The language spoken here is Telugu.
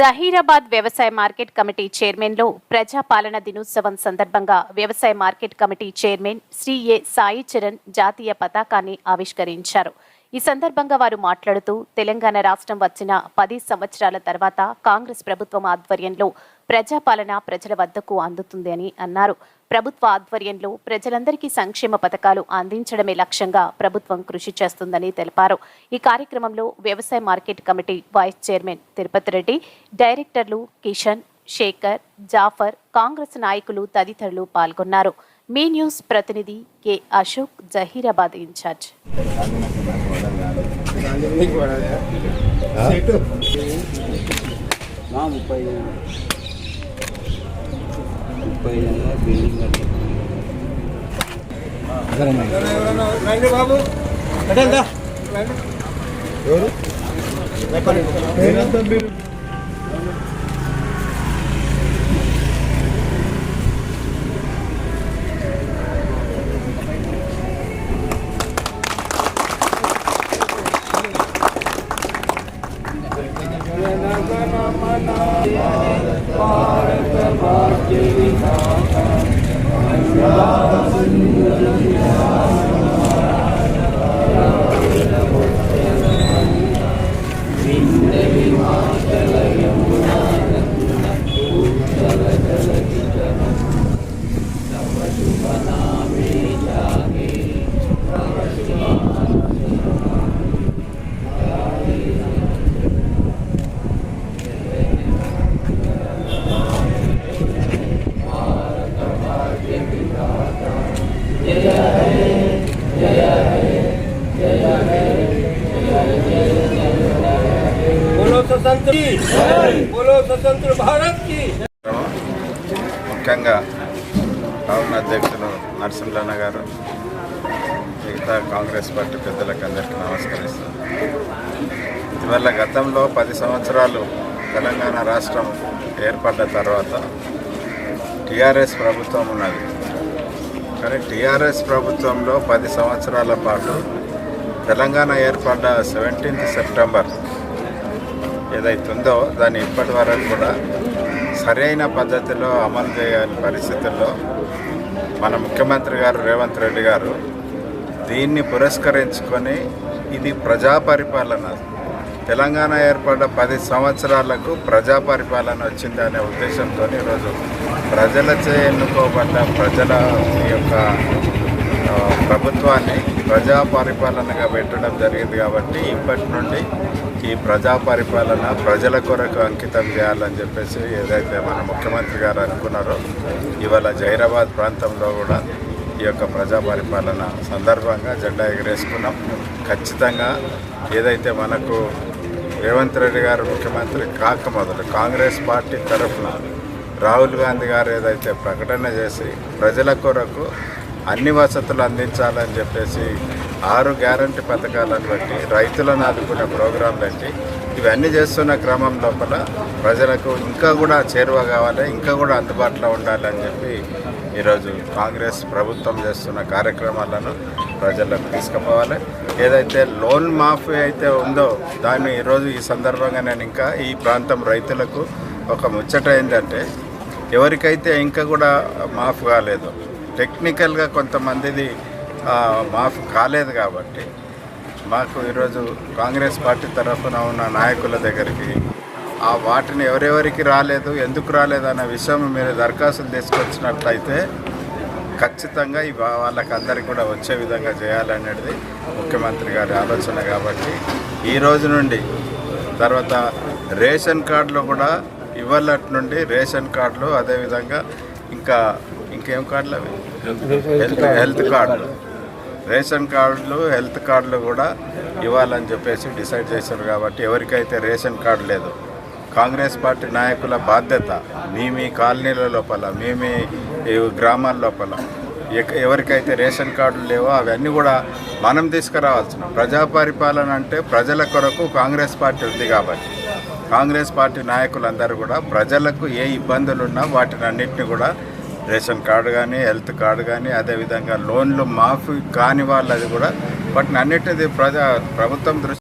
జహీరాబాద్ వ్యవసాయ మార్కెట్ కమిటీ చైర్మన్లో ప్రజాపాలన దినోత్సవం సందర్భంగా వ్యవసాయ market committee chairman Shri A Sai Charan జాతీయ పతాకాన్ని ఆవిష్కరించారు. ఈ సందర్భంగా వారు మాట్లాడుతూ తెలంగాణ రాష్ట్రం వచ్చిన పది సంవత్సరాల తర్వాత కాంగ్రెస్ ప్రభుత్వం ఆధ్వర్యంలో ప్రజాపాలన ప్రజల వద్దకు అందుతుంది అని అన్నారు. ప్రభుత్వ ఆధ్వర్యంలో ప్రజలందరికీ సంక్షేమ పథకాలు అందించడమే లక్ష్యంగా ప్రభుత్వం కృషి చేస్తుందని తెలిపారు. ఈ కార్యక్రమంలో వ్యవసాయ market committee vice chairman Tirupati Reddy డైరెక్టర్లు కిషన్ శేఖర్ జాఫర్ కాంగ్రెస్ నాయకులు తదితరులు పాల్గొన్నారు. మీ న్యూస్ ప్రతినిధి K Ashok Zaheerabad in charge. Babu i'm a man of the Yeah. स्वतंत्र की बोलो स्वतंत्र भारत की ముఖ్యంగా టౌన్ అధ్యక్షులు నరసింహన్న గారు మిగతా కాంగ్రెస్ పార్టీ పెద్దలకు అందరికీ నమస్కరిస్తాను ఇటీవల గతంలో పది సంవత్సరాలు తెలంగాణ రాష్ట్రం ఏర్పడ్డ తర్వాత టీఆర్ఎస్ ప్రభుత్వం ఉన్నది కానీ టీఆర్ఎస్ ప్రభుత్వంలో పది సంవత్సరాల పాటు తెలంగాణ ఏర్పడ్డ సెవెంటీన్త్ సెప్టెంబర్ ఏదైతుందో దాన్ని ఇప్పటి వరకు కూడా సరైన పద్ధతిలో అమలు చేయని పరిస్థితుల్లో మన ముఖ్యమంత్రి గారు రేవంత్ రెడ్డి గారు దీన్ని పురస్కరించుకొని ఇది ప్రజా పరిపాలన. తెలంగాణ ఏర్పడ్డ పది సంవత్సరాలకు ప్రజా పరిపాలన వచ్చింది అనే ఉద్దేశంతో ఈరోజు ప్రజలచే ఎన్నుకోబడ్డ ప్రజల యొక్క ప్రభుత్వాన్ని ప్రజా పరిపాలనగా పెట్టడం జరిగింది కాబట్టి ఇప్పటి నుండి ఈ ప్రజా పరిపాలన ప్రజల కొరకు అంకితం చేయాలని చెప్పేసి ఏదైతే మన ముఖ్యమంత్రి గారు అనుకున్నారో ఇవాళ జైరాబాద్ ప్రాంతంలో కూడా ఈ యొక్క ప్రజా పరిపాలన సందర్భంగా జెండా ఎగరేసుకున్నాం. ఖచ్చితంగా ఏదైతే మనకు రేవంత్ రెడ్డి గారు ముఖ్యమంత్రి కాక మొదలు కాంగ్రెస్ పార్టీ తరఫున రాహుల్ గాంధీ గారు ఏదైతే ప్రకటన చేసి ప్రజల కొరకు అన్ని వసతులు అందించాలని చెప్పేసి ఆరు గ్యారంటీ పథకాలను బట్టి రైతులను ఆదుకునే ప్రోగ్రాంలు పెట్టి ఇవన్నీ చేస్తున్న క్రమం లోపల ప్రజలకు ఇంకా కూడా చేరువ కావాలి ఇంకా కూడా అందుబాటులో ఉండాలని చెప్పి ఈరోజు కాంగ్రెస్ ప్రభుత్వం చేస్తున్న కార్యక్రమాలను ప్రజలకు తీసుకుపోవాలి. ఏదైతే లోన్ మాఫీ అయితే ఉందో దాన్ని ఈరోజు ఈ సందర్భంగా నేను ఇంకా ఈ ప్రాంతం రైతులకు ఒక ముచ్చట ఏంటంటే ఎవరికైతే ఇంకా కూడా మాఫ్ కాలేదు టెక్నికల్గా కొంతమందిది మాఫ్ కాలేదు కాబట్టి మాకు ఈరోజు కాంగ్రెస్ పార్టీ తరఫున ఉన్న నాయకుల దగ్గరికి ఆ వాటిని ఎవరెవరికి రాలేదు ఎందుకు రాలేదు అన్న విషయం మీరు దరఖాస్తులు తీసుకొచ్చినట్లయితే ఖచ్చితంగా వాళ్ళకి అందరికీ కూడా వచ్చే విధంగా చేయాలనేది ముఖ్యమంత్రి గారి ఆలోచన కాబట్టి ఈ రోజు నుండి తర్వాత రేషన్ కార్డులో కూడా ఇవ్వాలటి నుండి రేషన్ కార్డులు అదేవిధంగా ఇంకా ఇంకేం కార్డులు అవి? హెల్త్ హెల్త్ కార్డులు రేషన్ కార్డులు హెల్త్ కార్డులు కూడా ఇవ్వాలని చెప్పేసి డిసైడ్ చేశారు కాబట్టి ఎవరికైతే రేషన్ కార్డు లేదు కాంగ్రెస్ పార్టీ నాయకుల బాధ్యత మీ మీ కాలనీల లోపల మీ మీ ఈ గ్రామాల లోపల ఎక- ఎవరికైతే రేషన్ కార్డులు లేవో అవన్నీ కూడా మనం తీసుకురావాల్సిన ప్రజా పరిపాలన అంటే ప్రజల కొరకు కాంగ్రెస్ పార్టీ ఉంది కాబట్టి కాంగ్రెస్ పార్టీ నాయకులందరూ కూడా ప్రజలకు ఏ ఇబ్బందులున్నా వాటిని అన్నింటినీ కూడా రేషన్ కార్డు కానీ హెల్త్ కార్డు కానీ అదేవిధంగా లోన్లు మాఫీ కాని వాళ్ళది కూడా. వాటిని అన్నిటిది ప్రజా ప్రభుత్వం దృష్టి